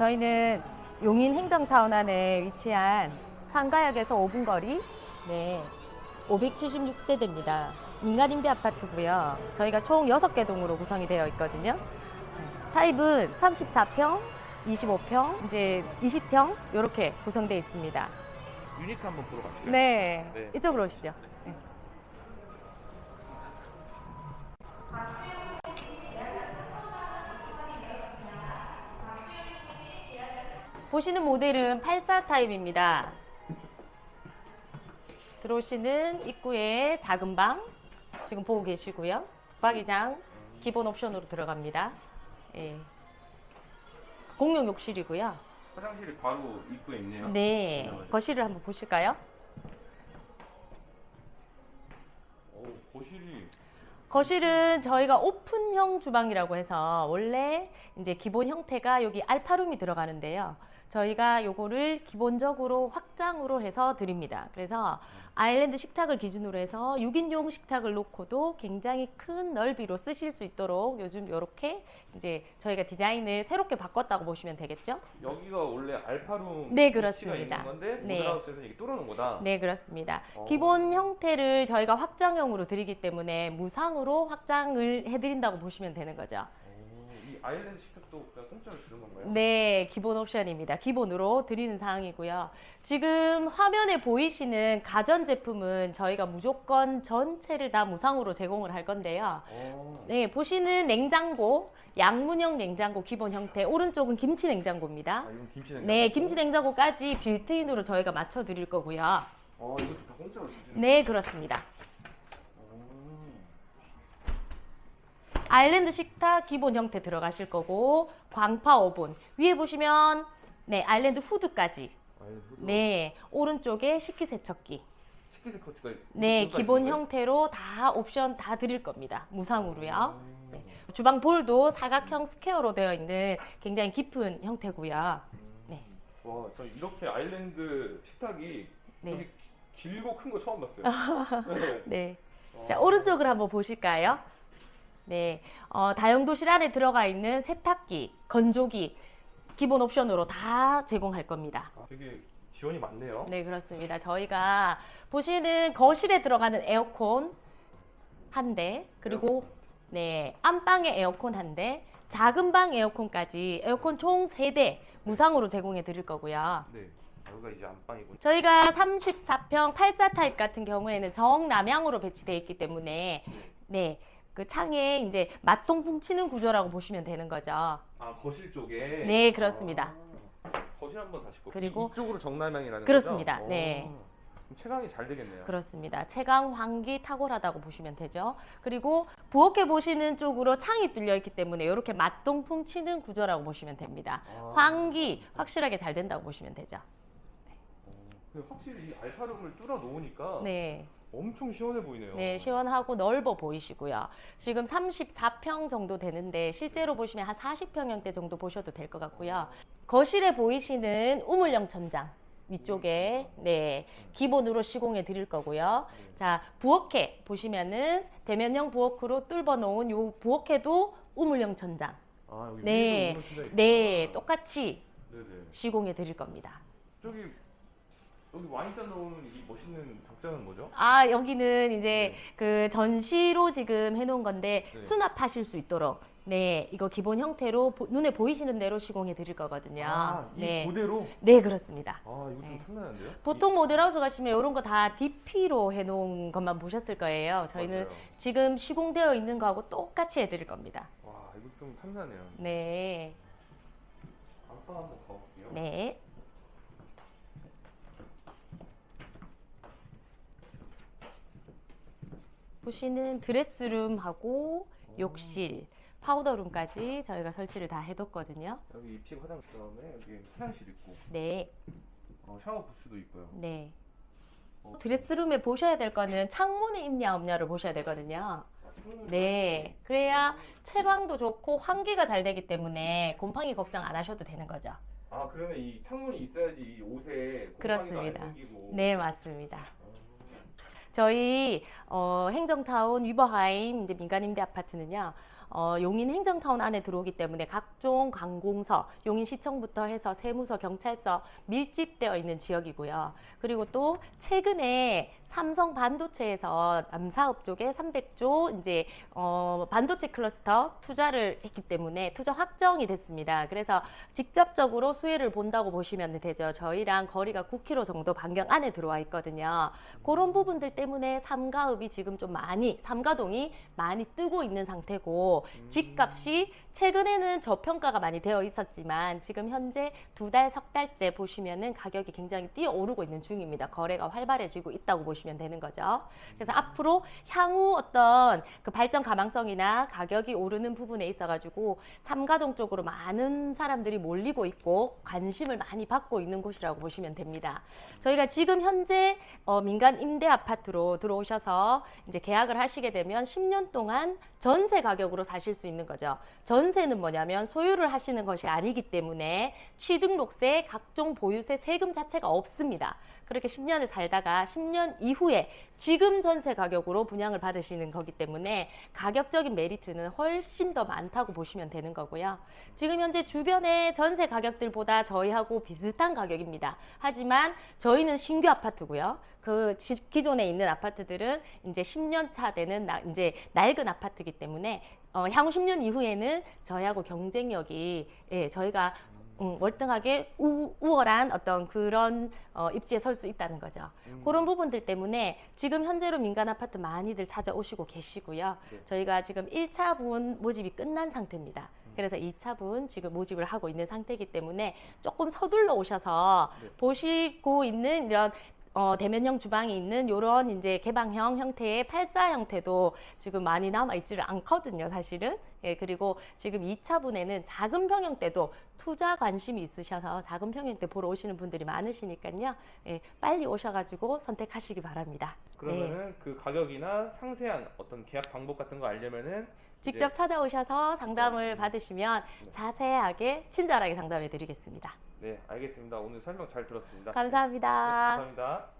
저희는 용인 행정타운 안에 위치한 상가역에서 5분 거리, 네, 576세대입니다. 민간임대 아파트고요. 저희가 총 6개 동으로 구성이 되어 있거든요. 타입은 34평, 25평, 이제 20평 이렇게 구성되어 있습니다. 유니크 한번 보러 가실까요? 네, 네. 이쪽으로 오시죠. 네. 보시는 모델은 84 타입입니다. 들어오시는 입구에 작은 방 지금 보고 계시고요. 박이장 기본 옵션으로 들어갑니다. 예. 공용 욕실이고요. 화장실이 바로 입구에 있네요. 네, 들어가죠. 거실을 한번 보실까요? 오, 거실이 거실은 저희가 오픈형 주방이라고 해서 원래 이제 기본 형태가 여기 알파룸이 들어가는데요. 저희가 요거를 기본적으로 확장으로 해서 드립니다. 그래서 아일랜드 식탁을 기준으로 해서 6인용 식탁을 놓고도 굉장히 큰 넓이로 쓰실 수 있도록 요즘 이렇게 이제 저희가 디자인을 새롭게 바꿨다고 보시면 되겠죠? 여기가 원래 알파룸 네, 위치가 그렇습니다. 있는 건데 네. 모델하우스에서 이게 뚫어놓은 거다. 네, 그렇습니다. 어. 기본 형태를 저희가 확장형으로 드리기 때문에 무상으로 확장을 해드린다고 보시면 되는 거죠. 아일랜드 식탁도 그냥 공짜로 주는 건가요? 네, 기본 옵션입니다. 기본으로 드리는 사항이고요. 지금 화면에 보이시는 가전 제품은 저희가 무조건 전체를 다 무상으로 제공을 할 건데요. 오. 네, 보시는 냉장고, 양문형 냉장고 기본 형태, 오른쪽은 김치 냉장고입니다. 아, 이건 김치 냉장고. 네, 김치 냉장고까지 빌트인으로 저희가 맞춰 드릴 거고요. 어, 이것도 다 공짜로 주시는 네, 그렇습니다. 오. 아일랜드 식탁 기본 형태 들어가실 거고, 광파 오븐. 위에 보시면, 네, 아일랜드 후드까지. 네, 오른쪽에 식기세척기. 네, 기본? 형태로 다 옵션 다 드릴 겁니다. 무상으로요. 음. 네. 주방 볼도 사각형 스퀘어로 되어 있는 굉장히 깊은 형태고요. 음. 네. 와, 저 이렇게 아일랜드 식탁이 네. 길고 큰 거 처음 봤어요. 네. 네. 어. 자, 오른쪽으로 한번 보실까요? 네. 어, 다용도실 안에 들어가 있는 세탁기, 건조기, 기본 옵션으로 다 제공할 겁니다. 아, 되게 지원이 많네요. 네, 그렇습니다. 저희가 보시는 거실에 들어가는 에어컨 한 대, 그리고 네, 안방에 에어컨 한 대, 작은 방 에어컨까지 에어컨 총 세 대 무상으로 제공해 드릴 거고요. 네. 여기가 이제 안방이고. 저희가 34평 84 타입 같은 경우에는 정남향으로 배치되어 있기 때문에 네, 그 창에 이제 맞동 풍 치는 구조라고 보시면 되는 거죠. 아 거실 쪽에. 네, 그렇습니다. 아, 거실 한번 다시 볼게요. 그리고 이쪽으로 정남향이라는 그렇습니다. 거죠? 네. 오, 그럼 채광이 잘 되겠네요. 그렇습니다. 채광 환기 탁월하다고 보시면 되죠. 그리고 부엌에 보시는 쪽으로 창이 뚫려 있기 때문에 이렇게 맞동 풍 치는 구조라고 보시면 됩니다. 아. 환기 확실하게 잘 된다고 보시면 되죠. 어, 근데 확실히 이 알파룸을 뚫어 놓으니까 네. 엄청 시원해 보이네요. 네, 시원하고 넓어 보이시고요. 지금 34평 정도 되는데 실제로 보시면 한 40평형대 정도 보셔도 될 것 같고요. 거실에 보이시는 우물형 천장 위쪽에 네, 기본으로 시공해 드릴 거고요. 네. 자, 부엌에 보시면은 대면형 부엌으로 뚫어 놓은 요 부엌에도 우물형 천장. 아 여기 네. 위에도 우물 천장이 네, 있구나. 똑같이 네네. 시공해 드릴 겁니다. 저기 여기 와인잔 넣은 이 멋있는 닭장은 뭐죠? 아, 여기는 이제 네. 그 전시로 지금 해놓은 건데 네. 수납하실 수 있도록 네 이거 기본 형태로 보- 눈에 보이시는 대로 시공해 드릴 거거든요. 아, 이 네, 고대로. 네 그렇습니다. 아 이거 좀 네. 탐나는데요? 보통 모델하우스 가시면 이런 거 다 DP로 해놓은 것만 보셨을 거예요. 저희는 맞아요. 지금 시공되어 있는 거하고 똑같이 해드릴 겁니다. 와 이거 좀 탐나네요. 네, 안방 한번 가볼게요. 네. 보시는 드레스룸하고 욕실, 파우더룸까지 저희가 설치를 다 해뒀거든요. 여기 입식 화장실 그다음에 여기 화장실 있고 네, 어, 샤워 부스도 있고요. 네. 어, 드레스룸에 보셔야 될 거는 창문이 있냐 없냐를 보셔야 되거든요. 아, 네, 그래야 채광도 좋고 환기가 잘 되기 때문에 곰팡이 걱정 안 하셔도 되는 거죠. 아 그러면 이 창문이 있어야지 이 옷에 곰팡이가 그렇습니다. 안 생기고. 네, 맞습니다. 어, 저희 어, 행정타운 위버하임 이제 민간임대 아파트는요. 어, 용인 행정타운 안에 들어오기 때문에 각종 관공서, 용인시청부터 해서 세무서, 경찰서 밀집되어 있는 지역이고요. 그리고 또 최근에 삼성 반도체에서 남사업 쪽에 300조 이제 어, 반도체 클러스터 투자를 했기 때문에 투자 확정이 됐습니다. 그래서 직접적으로 수혜를 본다고 보시면 되죠. 저희랑 거리가 9km 정도 반경 안에 들어와 있거든요. 그런 부분들 때문에 삼가읍이 지금 좀 많이 삼가동이 많이 뜨고 있는 상태고 집값이 최근에는 저평가가 많이 되어 있었지만 지금 현재 두 달, 석 달째 보시면은 가격이 굉장히 뛰어오르고 있는 중입니다. 거래가 활발해지고 있다고 보시면 되는 거죠. 그래서 앞으로 향후 어떤 그 발전 가망성이나 가격이 오르는 부분에 있어 가지고 삼가동 쪽으로 많은 사람들이 몰리고 있고 관심을 많이 받고 있는 곳이라고 보시면 됩니다. 저희가 지금 현재 어, 민간 임대 아파트로 들어오셔서 이제 계약을 하시게 되면 10년 동안 전세 가격으로 사실 수 있는 거죠. 전세는 뭐냐면 소유를 하시는 것이 아니기 때문에 취등록세, 각종 보유세, 세금 자체가 없습니다. 그렇게 10년을 살다가 10년 이후에 지금 전세 가격으로 분양을 받으시는 거기 때문에 가격적인 메리트는 훨씬 더 많다고 보시면 되는 거고요. 지금 현재 주변의 전세 가격들보다 저희하고 비슷한 가격입니다. 하지만 저희는 신규 아파트고요. 그 지- 기존에 있는 아파트들은 이제 10년 차 되는 나- 이제 낡은 아파트이기 때문에 어, 향후 10년 이후에는 저희하고 경쟁력이 예, 저희가 음, 월등하게 우, 우월한 어떤 그런 어, 입지에 설 수 있다는 거죠. 음. 그런 부분들 때문에 지금 현재로 민간 아파트 많이들 찾아오시고 계시고요. 네. 저희가 지금 1차 분 모집이 끝난 상태입니다. 그래서 2차 분 지금 모집을 하고 있는 상태이기 때문에 조금 서둘러 오셔서 네. 보시고 있는 이런 어, 대면형 주방이 있는 이런 이제 개방형 형태의 84 형태도 지금 많이 남아 있지를 않거든요, 사실은. 예, 그리고 지금 2차 분에는 작은 평형대도 투자 관심이 있으셔서 작은 평형대 보러 오시는 분들이 많으시니까요. 예, 빨리 오셔가지고 선택하시기 바랍니다. 네. 그러면은 그 가격이나 상세한 어떤 계약 방법 같은 거 알려면은 직접 찾아오셔서 상담을 받으시면 네. 자세하게 친절하게 상담해 드리겠습니다. 네 알겠습니다. 오늘 설명 잘 들었습니다. 감사합니다. 네, 감사합니다.